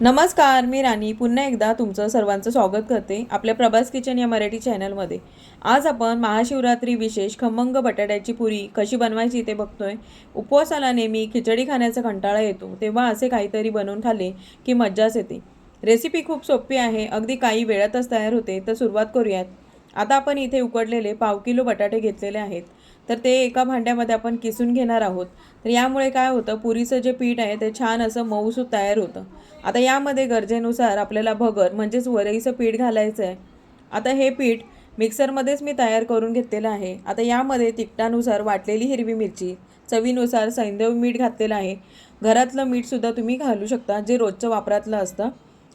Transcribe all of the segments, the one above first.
नमस्कार मी राणी. पुन्हा एकदा तुमचं सर्वांचं स्वागत करते आपल्या प्रभास किचन या मराठी चॅनलमध्ये. आज आपण महाशिवरात्री विशेष खमंग बटाट्याची पुरी कशी बनवायची ते बघतोय. उपवासाला नेहमी खिचडी खाण्याचा कंटाळा येतो तेव्हा असे काहीतरी बनवून खाल्ले की मज्जाच येते. रेसिपी खूप सोपी आहे अगदी काही वेळातच तयार होते तर सुरुवात करूयात. आता आपण इथे उकडलेले पाव किलो बटाटे घेतलेले आहेत. तर ते एका भांड्यामध्ये आपण किसून घेणार आहोत. तर यामुळे काय होतं पुरीचं जे पीठ आहे ते छान असं मऊसूत तयार होतं. आता यामध्ये गरजेनुसार आपल्याला भगर म्हणजेच वरईचं पीठ घालायचं आहे आता हे पीठ मिक्सरमध्येच मी तयार करून घेतलेलं आहे. आता यामध्ये तिखटानुसार वाटलेली हिरवी मिरची चवीनुसार सैंदव मीठ घातलेलं आहे. घरातलं मीठसुद्धा तुम्ही घालू शकता जे रोजचं वापरातलं असतं.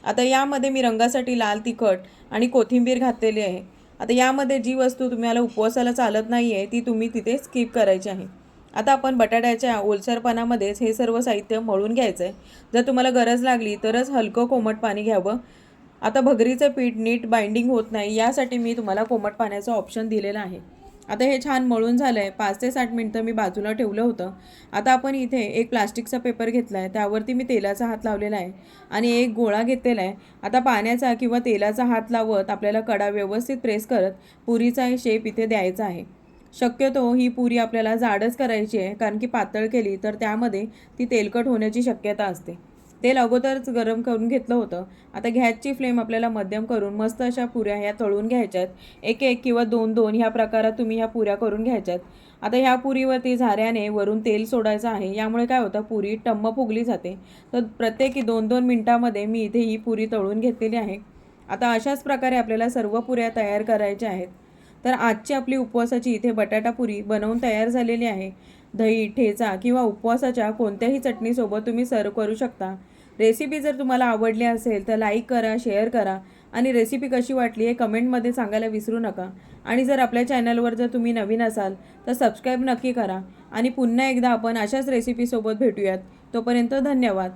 आता यामध्ये मी रंगासाठी लाल तिखट आणि कोथिंबीर घातलेली आहे. आता यामध्ये जी वस्तू तुम्हाला उपवासाला चालत नाही आहे ती तुम्ही तिथे स्किप करायची आहे. आता आपण बटाट्याच्या ओलसरपणामध्येच हे सर्व साहित्य मळून घ्यायचं आहे जर तुम्हाला गरज लागली तरच हलकं कोमट पाणी घ्यावं. आता भगरीचं पीठ नीट बाइंडिंग होत नाही यासाठी मी तुम्हाला कोमट पाण्याचं ऑप्शन दिलेलं आहे. आता हे छान मळून झालं आहे पाच ते साठ मिनटं मी बाजूला ठेवलं होतं. आता आपण इथे एक प्लास्टिकचा पेपर घेतला आहे त्यावरती मी तेलाचा हात लावलेला आहे. आणि एक गोळा घेतलेला आहे. आता पाण्याचा किंवा तेलाचा हात लावत आपल्याला कडा व्यवस्थित प्रेस करत पुरीचा शेप इथे द्यायचा आहे. शक्यतो ही पुरी आपल्याला जाडच करायची आहे. कारण की पातळ केली तर त्यामध्ये ती तेलकट होण्याची शक्यता असते. तेल अगोदरच गरम करून घेतलं होतं. आता गॅसची फ्लेम आपल्याला मध्यम करून मस्त अशा पुऱ्या ह्या तळून घ्यायच्यात. एक एक किंवा दोन दोन ह्या प्रकारात तुम्ही ह्या पुऱ्या करून घ्यायच्यात. आता ह्या पुरीवरती झाऱ्याने वरून तेल सोडायचं आहे. यामुळे काय होतं? पुरी टम्म फुगली जाते. तर प्रत्येकी दोन दोन मिनटामध्ये मी इथे ही पुरी तळून घेतलेली आहे. आता अशाच प्रकारे आपल्याला सर्व पुऱ्या तयार करायच्या आहेत. तर आजची आपली उपवासाची इथे बटाटा पुरी बनवून तयार झालेली आहे. दही ठेचा किंवा उपवासाच्या कोणत्याही चटणीसोबत तुम्ही सर्व करू शकता. रेसिपी जर तुम्हाला आवडली असेल तर लाईक करा शेअर करा आणि रेसिपी कशी वाटली हे कमेंटमध्ये सांगायला विसरू नका. आणि जर आपल्या चॅनलवर जर तुम्ही नवीन असाल तर सबस्क्राईब नक्की करा. आणि पुन्हा एकदा आपण अशाच रेसिपीसोबत भेटूयात. तोपर्यंत धन्यवाद.